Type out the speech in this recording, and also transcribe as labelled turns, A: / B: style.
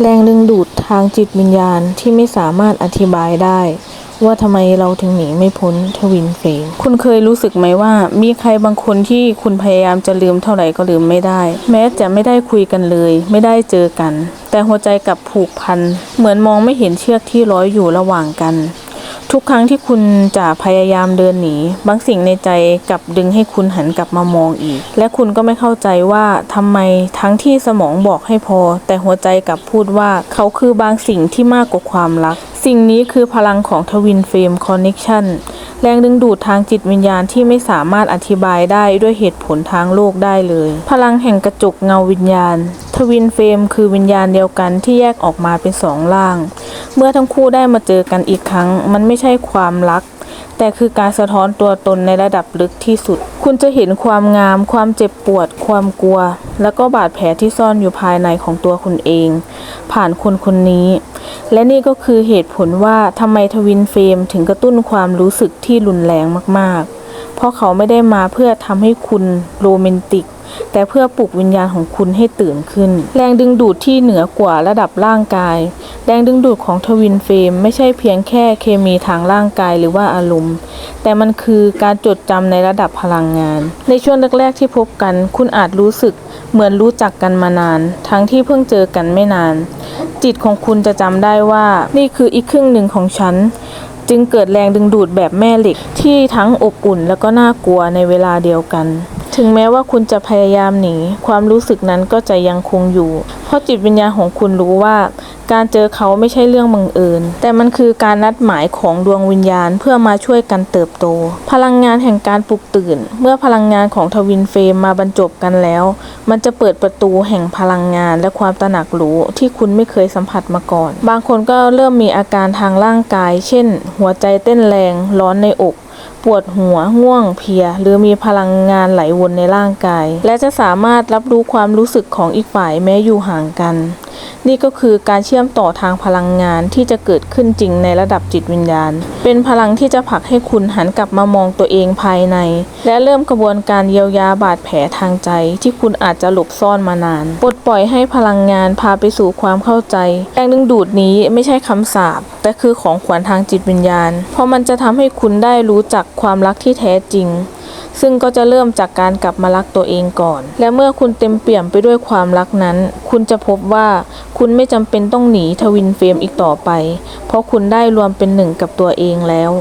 A: แรงดึงดูดทางจิตวิญญาณที่ไม่สามารถอธิบายได้ ว่าทำไมเราถึงหนีไม่พ้นทวินเฟรมคุณเคยรู้สึกไหมว่า มีใครบางคนที่คุณพยายามจะลืมเท่าไหร่ก็ลืมไม่ได้ แม้จะไม่ได้คุยกันเลย ไม่ได้เจอกัน แต่หัวใจกลับผูกพัน เหมือนมองไม่เห็นเชือกที่ร้อยอยู่ระหว่างกัน ทุกครั้งที่คุณจะพยายามเดินหนี บางสิ่งในใจกลับดึงให้คุณหันกลับมามองอีก และคุณก็ไม่เข้าใจว่าทำไมทั้งที่สมองบอกให้พอ แต่หัวใจกลับพูดว่าเขาคือบางสิ่งที่มากกว่าความรัก สิ่งนี้คือพลังของทวินเฟรมคอนเน็ชันแรงดึงดูดทางจิตวิญญาณที่ไม่สามารถอธิบายได้ด้วยเหตุผลทางโลกได้เลย พลังแห่งกระจกเงาวิญญาณ ทวินเฟรมคือวิญญาณเดียวกันที่แยกออกมาเป็นสองร่าง เมื่อทั้งคู่ได้มาเจอกันอีกครั้ง มันไม่ใช่ความรัก แต่คือการสะท้อนตัวตนในระดับลึกที่สุด คุณจะเห็นความงาม ความเจ็บปวด ความกลัว แล้วก็บาดแผลที่ซ่อนอยู่ภายในของตัวคุณเอง ผ่านคนคนนี้ และนี่ก็คือเหตุผลว่าทำไมทวินเฟรมถึงกระตุ้นความรู้สึกที่รุนแรงมากๆ เพราะเขาไม่ได้มาเพื่อทำให้คุณโรแมนติก แต่เพื่อปลุกวิญญาณของคุณให้ตื่นขึ้น แรงดึงดูดที่เหนือกว่าระดับร่างกาย แรงดึงดูดของทวินเฟรมไม่ใช่เพียงแค่เคมีทางร่างกายหรือว่าอารมณ์ แต่มันคือการจดจำในระดับพลังงาน ในช่วงแรกๆที่พบกัน คุณอาจรู้สึกเหมือนรู้จักกันมานาน ทั้งที่เพิ่งเจอกันไม่นาน จิตของคุณจะจำได้ว่า นี่คืออีกครึ่งหนึ่งของฉัน จึงเกิดแรงดึงดูดแบบแม่เหล็กที่ทั้งอบอุ่นและก็น่ากลัวในเวลาเดียวกัน ถึงแม้ว่าคุณจะพยายามหนีความรู้สึกนั้นก็จะยังคงอยู่ เพราะจิตวิญญาณของคุณรู้ว่า การเจอเขาไม่ใช่เรื่องบังเอิญแต่มันคือการนัดหมายของดวงวิญญาณเพื่อมาช่วยกันเติบโต พลังงานแห่งการปลุกตื่น เมื่อพลังงานของทวินเฟรมมาบรรจบกันแล้ว มันจะเปิดประตูแห่งพลังงานและความตระหนักรู้ที่คุณไม่เคยสัมผัสมาก่อน บางคนก็เริ่มมีอาการทางร่างกาย เช่น หัวใจเต้นแรง ร้อนในอก ปวดหัว ง่วง เพลีย หรือมีพลังงานไหลวนในร่างกาย และจะสามารถรับรู้ความรู้สึกของอีกฝ่ายแม้อยู่ห่างกัน นี่ก็คือการเชื่อมต่อทางพลังงานที่จะเกิดขึ้นจริงในระดับจิตวิญญาณ เป็นพลังที่จะผลักให้คุณหันกลับมามองตัวเองภายใน และเริ่มกระบวนการเยียวยาบาดแผลทางใจ ที่คุณอาจจะหลบซ่อนมานาน ปลดปล่อยให้พลังงานพาไปสู่ความเข้าใจ แรงดึงดูดนี้ไม่ใช่คำสาปแต่คือของขวัญทางจิตวิญญาณ เพราะมันจะทำให้คุณได้รู้จักความรักที่แท้จริง ซึ่งก็จะเริ่มจากการกลับมารักตัวเองก่อน และเมื่อคุณเต็มเปี่ยมไปด้วยความรักนั้น คุณจะพบว่าคุณไม่จำเป็นต้องหนีทวินเฟรมอีกต่อไป เพราะคุณได้รวมเป็นหนึ่งกับตัวเองแล้ว